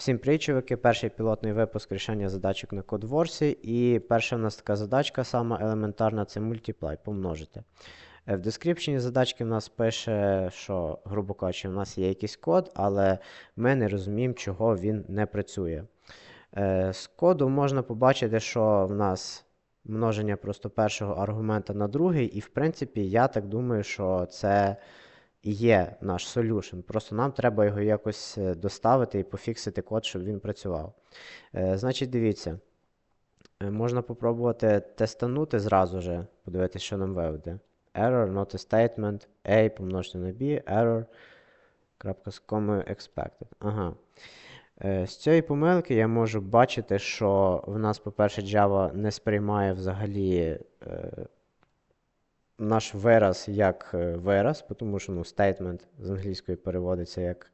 Всім привіт, чуваки. Перший пілотний випуск рішення задачок на CodeWars. І перша у нас така задачка, сама елементарна, це multiply, помножити. Е, В description задачки в нас пише, що, грубо кажучи, в нас є якийсь код, але ми не розуміємо, чого він не працює. Е, З коду можна побачити, що в нас множення просто першого аргумента на другий, і в принципі, я так думаю, що це є наш solution. Просто нам треба його якось е, доставити і пофіксити код, щоб він працював. Е, Значить, дивіться. Е, Можна попробувати тестанути зразу же, подивитися, що нам виведе. Error, not a statement, A помножити на B, error, крапка з expected. Ага. З цієї помилки я можу бачити, що в нас, по-перше, Java не сприймає взагалі наш вираз як вираз, тому що ну, statement з англійської переводиться як.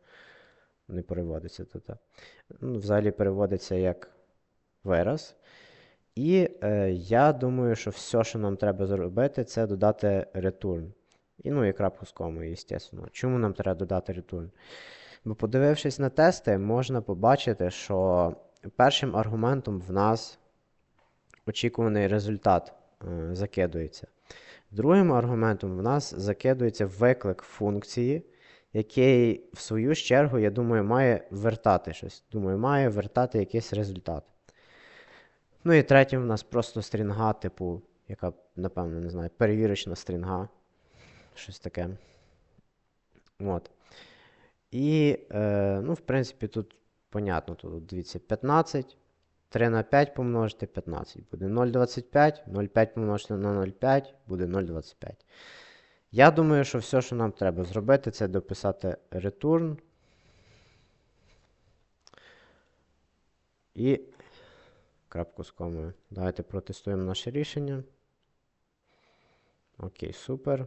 Не переводиться тут. Ну, взагалі переводиться як вираз. І е, я думаю, що все, що нам треба зробити, це додати return. І, ну, і крапку з комою, звісно. Чому нам треба додати return? Бо подивившись на тести, можна побачити, що першим аргументом в нас очікуваний результат е, закидується. Другим аргументом в нас закидується виклик функції, який, в свою чергу, я думаю, має вертати щось. Думаю, має вертати якийсь результат. Ну і третім в нас просто стрінга, типу, яка, напевно, не знаю, перевірочна стрінга. Щось таке. От. І, е, ну, в принципі, тут понятно, тут дивіться, 15. 3 на 5 помножити 15. Буде 0,25. 0,5 помножити на 0,5 буде 0,25. Я думаю, що все, що нам треба зробити, це дописати return. І крапку з комою. Давайте протестуємо наше рішення. Окей, супер.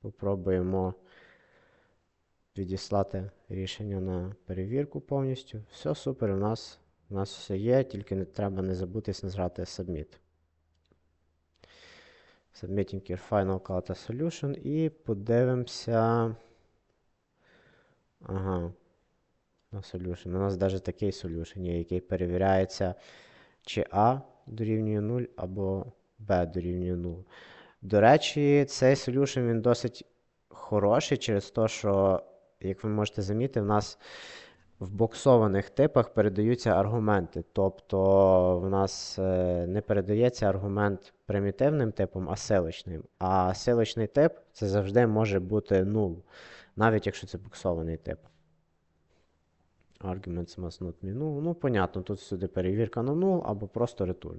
Попробуємо відіслати рішення на перевірку повністю. Все супер, у нас, у нас все є, тільки не треба не забутись нажати Submit. Submitting your final Kata solution і подивимося. Ага. На solution. У нас навіть такий solution є, який перевіряється, чи А дорівнює 0 або Б дорівнює 0. До речі, цей solution він досить хороший через те, що, як ви можете замітити, в нас в боксованих типах передаються аргументи. Тобто в нас е, не передається аргумент примітивним типом, а силочним. А силочний тип це завжди може бути 0, навіть якщо це боксований тип. Arguments must not be null. Ну, понятно, тут всюди перевірка на 0 або просто return.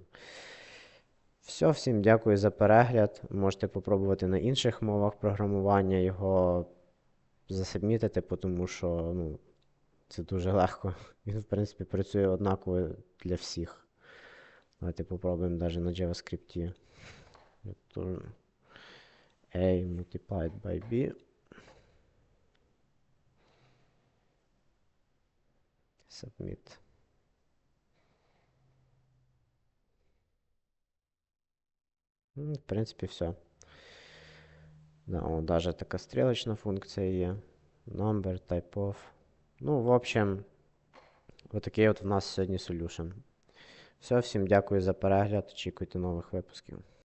Все, всім дякую за перегляд. Можете попробувати на інших мовах програмування його засабмітити, тому що ну, це дуже легко. Він, в принципі, працює однаково для всіх. Давайте попробуємо навіть на JavaScript. Return A multiplied by B. Submit. В принципі, все. Да, даже така стрілочна функція є. Number, type of. Ну, в общем, отакий от в нас сьогодні solution. Все, всім дякую за перегляд. Очікуйте нових випусків.